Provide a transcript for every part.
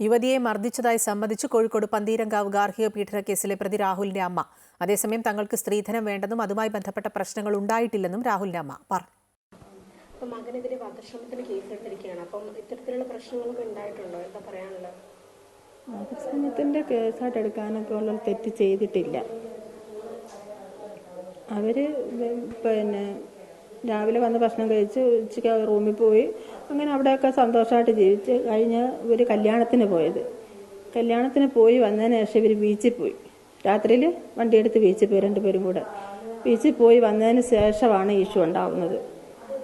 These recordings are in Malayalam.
യുവതിയെ മർദ്ദിച്ചതായി സംബന്ധിച്ച് കോഴിക്കോട് പന്തീരങ്കാവ് ഗാർഹിക പീഡന കേസിലെ പ്രതി രാഹുലിന്റെ അമ്മ. അതേസമയം തങ്ങൾക്ക് സ്ത്രീധനം വേണ്ടെന്നും അതുമായി ബന്ധപ്പെട്ട പ്രശ്നങ്ങൾ ഉണ്ടായിട്ടില്ലെന്നും രാഹുലിന്റെ അമ്മ പറഞ്ഞു. അപ്പം മകനെതിരെ വധശ്രമത്തിന് കേസെടുത്തിരിക്കുകയാണ്. അപ്പം ഇത്തരത്തിലുള്ള പ്രശ്നങ്ങളൊക്കെ ഉണ്ടായിട്ടുണ്ടോ? എന്താ പറയാനുള്ളത്? സമയത്തിന്റെ കേസായിട്ട് എടുക്കാനൊക്കെ ഉള്ള തെറ്റ് ചെയ്തിട്ടില്ല. അവർ പിന്നെ രാവിലെ വന്ന് ഭക്ഷണം കഴിച്ച് ഉച്ചയ്ക്ക് റൂമിൽ പോയി അങ്ങനെ അവിടെയൊക്കെ സന്തോഷമായിട്ട് ജീവിച്ച് കഴിഞ്ഞ് ഇവർ കല്യാണത്തിന് പോയത്. കല്യാണത്തിന് പോയി വന്നതിന് ശേഷം ഇവർ ബീച്ചിൽ പോയി. രാത്രിയിൽ വണ്ടിയെടുത്ത് ബീച്ചിൽ പോയി രണ്ടുപേരും കൂടെ. ബീച്ചിൽ പോയി വന്നതിന് ശേഷമാണ് ഇഷ്യൂ ഉണ്ടാവുന്നത്.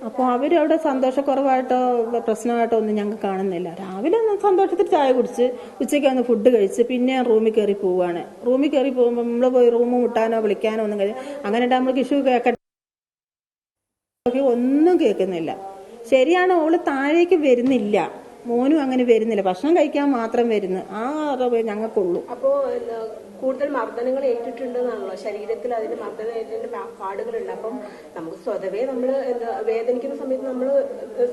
അപ്പോൾ അവരവിടെ സന്തോഷക്കുറവായിട്ടോ പ്രശ്നമായിട്ടോ ഒന്നും ഞങ്ങൾക്ക് കാണുന്നില്ല. രാവിലെ ഒന്ന് സന്തോഷത്തിൽ ചായ കുടിച്ച് ഉച്ചയ്ക്ക് ഒന്ന് ഫുഡ് കഴിച്ച് പിന്നെ റൂമിൽ കയറി പോവുകയാണ് റൂമിൽ കയറി പോകുമ്പോൾ നമ്മൾ പോയി റൂം മുട്ടാനോ വിളിക്കാനോ ഒന്നും കഴിയും അങ്ങനെ നമ്മൾക്ക് ഇഷ്യൂ കേൾക്കട്ടെ ഒന്നും കേൾക്കുന്നില്ല ശരിയാണ് ഓൾ താഴേക്ക് വരുന്നില്ല. മോനും അങ്ങനെ വരുന്നില്ല. ഭക്ഷണം കഴിക്കാൻ മാത്രം വരുന്നു. ആ അറിവ് ഞങ്ങൾക്കുള്ളൂ. അപ്പോൾ കൂടുതൽ മർദ്ദനങ്ങൾ ഏറ്റിട്ടുണ്ടെന്നാണല്ലോ? ശരീരത്തിൽ അതിന്റെ മർദ്ദനം ഏറ്റിന്റെ പാടുകളുണ്ട്. അപ്പം നമുക്ക് സ്വതവേ നമ്മൾ എന്താ വേദനിക്കുന്ന സമയത്ത് നമ്മൾ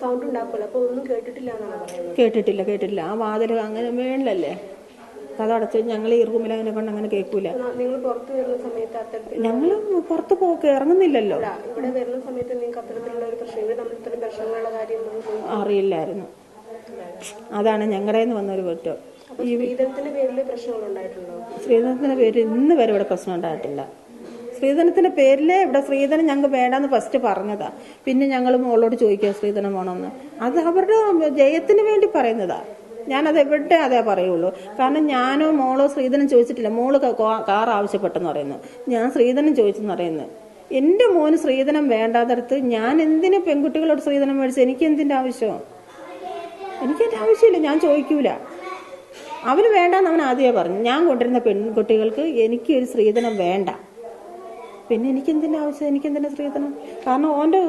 സൗണ്ട് ഉണ്ടാക്കുമല്ലോ. അപ്പൊ ഒന്നും കേട്ടിട്ടില്ല എന്നാണ് പറയുന്നത്. കേട്ടിട്ടില്ല കേട്ടിട്ടില്ല. ആ വാതിൽ അങ്ങനെ മേളിലല്ലേ? കഥ അടച്ച് ഞങ്ങൾ ഈ റൂമിൽ അതിനെ കൊണ്ട് അങ്ങനെ കേൾക്കൂല. നിങ്ങൾ പുറത്ത് വരുന്ന സമയത്ത് അത്തരത്തിൽ ഞങ്ങൾ പുറത്ത് പോക്ക് ഇറങ്ങുന്നില്ലല്ലോ ഇവിടെ വരുന്ന സമയത്ത് നിങ്ങൾക്ക് അത്തരത്തിലുള്ള ഒരു പ്രശ്നം ഇവിടെ നമ്മൾ ഇത്തരം പ്രശ്നങ്ങളുള്ള കാര്യം നമ്മൾ അറിയില്ലായിരുന്നു. അതാണ് ഞങ്ങളുടെ വന്നൊരു കുറ്റം ഈ സ്ത്രീധനത്തിന്റെ പേരിൽ പേരിൽ പേര് ഇന്ന് വരെ ഇവിടെ പ്രശ്നം ഉണ്ടായിട്ടില്ല. സ്ത്രീധനത്തിന്റെ പേരിലേ ഇവിടെ സ്ത്രീധനം ഞങ്ങൾക്ക് വേണ്ടെന്ന് ഫസ്റ്റ് പറഞ്ഞതാ. പിന്നെ ഞങ്ങൾ മോളോട് ചോദിക്കുക സ്ത്രീധനം വേണമെന്ന് അത് അവരുടെ ജയത്തിന് വേണ്ടി പറയുന്നതാ. ഞാനത് എവിടെ അതേ പറയുള്ളൂ. കാരണം ഞാനോ മോളോ ശ്രീധനം ചോദിച്ചിട്ടില്ല. മോൾ കാർ ആവശ്യപ്പെട്ടെന്ന് പറയുന്നു. ഞാൻ ശ്രീധനം ചോദിച്ചെന്ന് പറയുന്നു. എന്റെ മോന് ശ്രീധനം വേണ്ടാത്തടത്ത് ഞാൻ എന്തിനു പെൺകുട്ടികളോട് ശ്രീധനം മേടിച്ചു എനിക്ക് എന്തിന്റെ ആവശ്യം? എനിക്ക് എന്റെ ആവശ്യമില്ല. ഞാൻ ചോദിക്കൂല. അവന് വേണ്ടെന്ന് അവൻ ആദ്യമേ പറഞ്ഞു. ഞാൻ കൊണ്ടിരുന്ന പെൺകുട്ടികൾക്ക് എനിക്ക് ഒരു സ്ത്രീധനം വേണ്ട. പിന്നെ എനിക്ക് എന്തിന്റെ ആവശ്യം? എന്തിനാ സ്ത്രീധനം? കാരണം ഓന്റെ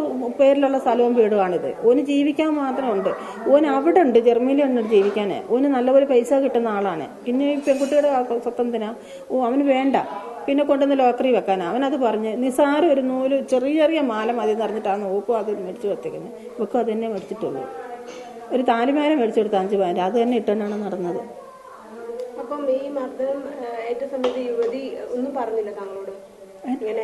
പേരിലുള്ള സ്ഥലവും വീടുമാണിത് ഓന് ജീവിക്കാൻ മാത്രമുണ്ട്. ഓൻ അവിടെ ഉണ്ട് ജർമ്മനിയിലുണ്ട് ജീവിക്കാൻ ഓന് നല്ലപോലെ പൈസ കിട്ടുന്ന ആളാണ്. പിന്നെ ഈ പെൺകുട്ടിയുടെ സ്വത്തന്തിനാ? ഓ അവന് വേണ്ട. പിന്നെ കൊണ്ടുവന്ന് ലോക്കറി വെക്കാനാ. അവനത് പറഞ്ഞ് നിസാരം ഒരു നൂൽ ചെറിയ ചെറിയ മാല മതി എന്ന് പറഞ്ഞിട്ടാണ് നോക്കും അത് മേടിച്ച് വെത്തേക്കുന്നത് ഇവക്കും അത് തന്നെ മേടിച്ചിട്ടുള്ളൂ. ഒരു താലിമാല മേടിച്ചു കൊടുത്ത അഞ്ച് പവന്റെ അത് തന്നെ ഇട്ടുകൊണ്ടാണ് നടന്നത്. അപ്പം ഈ മർദ്ദനം ഏറ്റ സമയത്ത് യുവതി ഒന്നും പറഞ്ഞില്ല താങ്കളോട്? ഇങ്ങനെ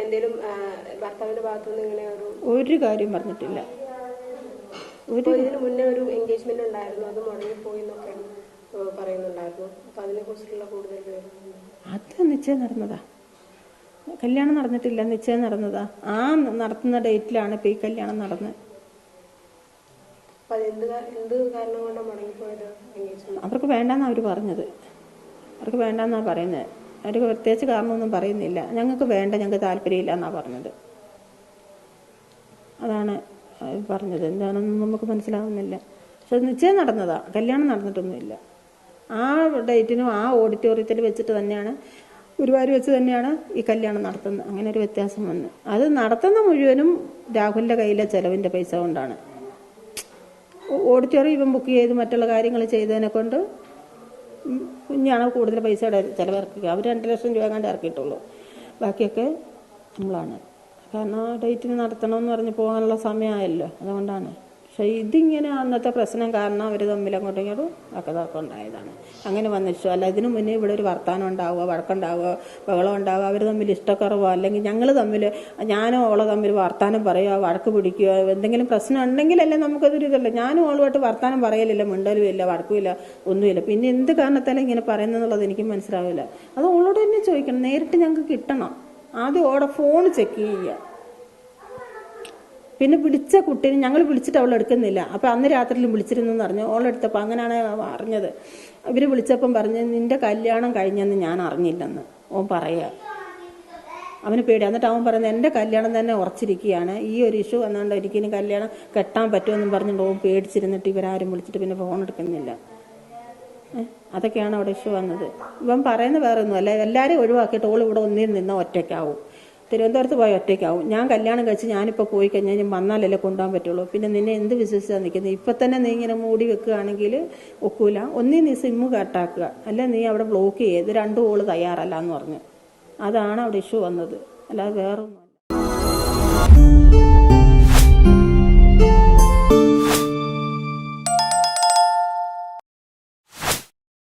ഭർത്താവിന്റെ ഭാഗത്തുനിന്ന് ഇങ്ങനെ ഒരു ഒരു കാര്യം പറഞ്ഞിട്ടില്ല. ഒരു ഇതിന് മുന്നേ ഒരു എൻഗേജ്മെന്റ് ഉണ്ടായിരുന്നു. അത് മുടങ്ങിപ്പോയി എന്നൊക്കെ പറയുന്നുണ്ടായിരുന്നു. അപ്പൊ അതിനെ കുറിച്ചുള്ള കൂടുതൽ വിവരം അത് നിശ്ചയം നടന്നതാ. കല്യാണം നടന്നിട്ടില്ല നിശ്ചയം നടന്നതാ. ആ നടത്തുന്ന ഡേറ്റിലാണ് ഇപ്പൊ ഈ കല്യാണം നടന്നത് അവർക്ക് വേണ്ടെന്നാ അവർ പറഞ്ഞത്. അവർക്ക് വേണ്ടെന്നാ പറയുന്നത് അവർക്ക് പ്രത്യേകിച്ച് കാരണമൊന്നും പറയുന്നില്ല. ഞങ്ങൾക്ക് വേണ്ട ഞങ്ങൾക്ക് താല്പര്യമില്ല എന്നാണ് പറഞ്ഞത്. അതാണ് അവർ പറഞ്ഞത്. എന്താണെന്ന് നമുക്ക് മനസ്സിലാവുന്നില്ല. പക്ഷെ നിശ്ചയം നടന്നതാണ് കല്യാണം നടന്നിട്ടൊന്നുമില്ല. ആ ഡേറ്റിനും ആ ഓഡിറ്റോറിയത്തിൽ വെച്ചിട്ട് തന്നെയാണ് ഗുരുവായൂർ വെച്ച് തന്നെയാണ് ഈ കല്യാണം നടത്തുന്നത്. അങ്ങനെ ഒരു വ്യത്യാസം വന്ന്. അത് നടത്തുന്ന മുഴുവനും രാഹുലിന്റെ കയ്യിലെ ചിലവിന്റെ പൈസ കൊണ്ടാണ്. ഓഡിറ്റോറിയം ഇവൻ ബുക്ക് ചെയ്ത് മറ്റുള്ള കാര്യങ്ങൾ ചെയ്തതിനെ കൊണ്ട് കുഞ്ഞാണ് കൂടുതൽ പൈസ ഇട ചിലവിറക്കുക. അവർ രണ്ട് ലക്ഷം രൂപ കണ്ട് ഇറക്കിയിട്ടുള്ളൂ. ബാക്കിയൊക്കെ നമ്മളാണ്. കാരണം ഡേറ്റിന് നടത്തണമെന്ന് പറഞ്ഞ് പോകാനുള്ള സമയമായല്ലോ. അതുകൊണ്ടാണ്. പക്ഷേ ഇതിങ്ങനെ അന്നത്തെ പ്രശ്നം കാരണം അവർ തമ്മിൽ അങ്ങോട്ടും ഇങ്ങോട്ടും അക്കതൊക്കെ ഉണ്ടായതാണ്. അങ്ങനെ വന്നിച്ചു അല്ല ഇതിനു മുന്നേ ഇവിടെ ഒരു വർത്തമാനം ഉണ്ടാവുക വഴക്കുണ്ടാവുക ബഹളം ഉണ്ടാവുക അവർ തമ്മിൽ ഇഷ്ടക്കുറവോ അല്ലെങ്കിൽ ഞങ്ങൾ തമ്മിൽ ഞാനും ഓളെ തമ്മിൽ വർത്താനം പറയുക വഴക്ക് പിടിക്കുക എന്തെങ്കിലും പ്രശ്നം ഉണ്ടെങ്കിലല്ലേ നമുക്കതൊരു ഇതല്ല? ഞാനും ഓളുമായിട്ട് വർത്താനം പറയലില്ല മിണ്ടലും ഇല്ല വഴക്കുമില്ല ഒന്നുമില്ല. പിന്നെ എന്ത് കാരണത്താലും ഇങ്ങനെ പറയുന്നെന്നുള്ളത് എനിക്ക് മനസ്സിലാവില്ല. അത് ഓളോട് തന്നെ ചോദിക്കണം. നേരിട്ട് ഞങ്ങൾക്ക് കിട്ടണം. ആദ്യം ഓടെ ഫോൺ ചെക്ക് ചെയ്യുക. പിന്നെ വിളിച്ച കുട്ടീനെ ഞങ്ങൾ വിളിച്ചിട്ട് അവൾ എടുക്കുന്നില്ല. അപ്പോൾ അന്ന് രാത്രിയിലും വിളിച്ചിരുന്നു എന്ന് പറഞ്ഞു. ഓളെടുത്തപ്പോൾ അങ്ങനെയാണ് അറിഞ്ഞത്. ഇവർ വിളിച്ചപ്പം പറഞ്ഞു നിന്റെ കല്യാണം കഴിഞ്ഞെന്ന് ഞാൻ അറിഞ്ഞില്ലെന്ന് ഓൻ പറയുക അവന് പേടി. എന്നിട്ട് അവൻ പറയുന്നത് എന്റെ കല്യാണം തന്നെ ഉറച്ചിരിക്കുകയാണ്. ഈ ഒരു ഇഷ്യൂ എന്നാണ്ട് ഒരിക്കലും കല്യാണം കെട്ടാൻ പറ്റുമെന്നും പറഞ്ഞിട്ട് ഓൻ പേടിച്ചിരുന്നിട്ട് ഇവരാരും വിളിച്ചിട്ട് പിന്നെ ഫോൺ എടുക്കുന്നില്ല? അതൊക്കെയാണ് അവിടെ ഇഷ്യൂ വന്നത്. ഇവൻ പറയുന്ന വേറെ ഒന്നുമല്ല എല്ലാവരെയും ഒഴിവാക്കിയിട്ട് ഓൾ ഇവിടെ ഒന്നിൽ നിന്ന് ഒറ്റയ്ക്കാവും. തിരുവനന്തപുരത്ത് പോയി ഒറ്റയ്ക്കാവും. ഞാൻ കല്യാണം കഴിച്ച് ഞാനിപ്പോൾ പോയി കഴിഞ്ഞാൽ ഞാൻ വന്നാലല്ലേ കൊണ്ടുപോകാൻ പറ്റുള്ളൂ. പിന്നെ നിന്നെ എന്ത് വിശ്വസിച്ചാണ് നിൽക്കുന്നത് ഇപ്പം തന്നെ നീ ഇങ്ങനെ മൂടി വെക്കുകയാണെങ്കിൽ ഒക്കൂല. ഒന്നീ നീ സിമ്മ് കട്ടാക്കുക അല്ല നീ അവിടെ ബ്ലോക്ക് ചെയ്ത് രണ്ട് കോൾ തയ്യാറല്ല എന്ന് പറഞ്ഞു. അതാണ് അവിടെ ഇഷ്യൂ വന്നത്. അല്ലാതെ വേറൊന്നും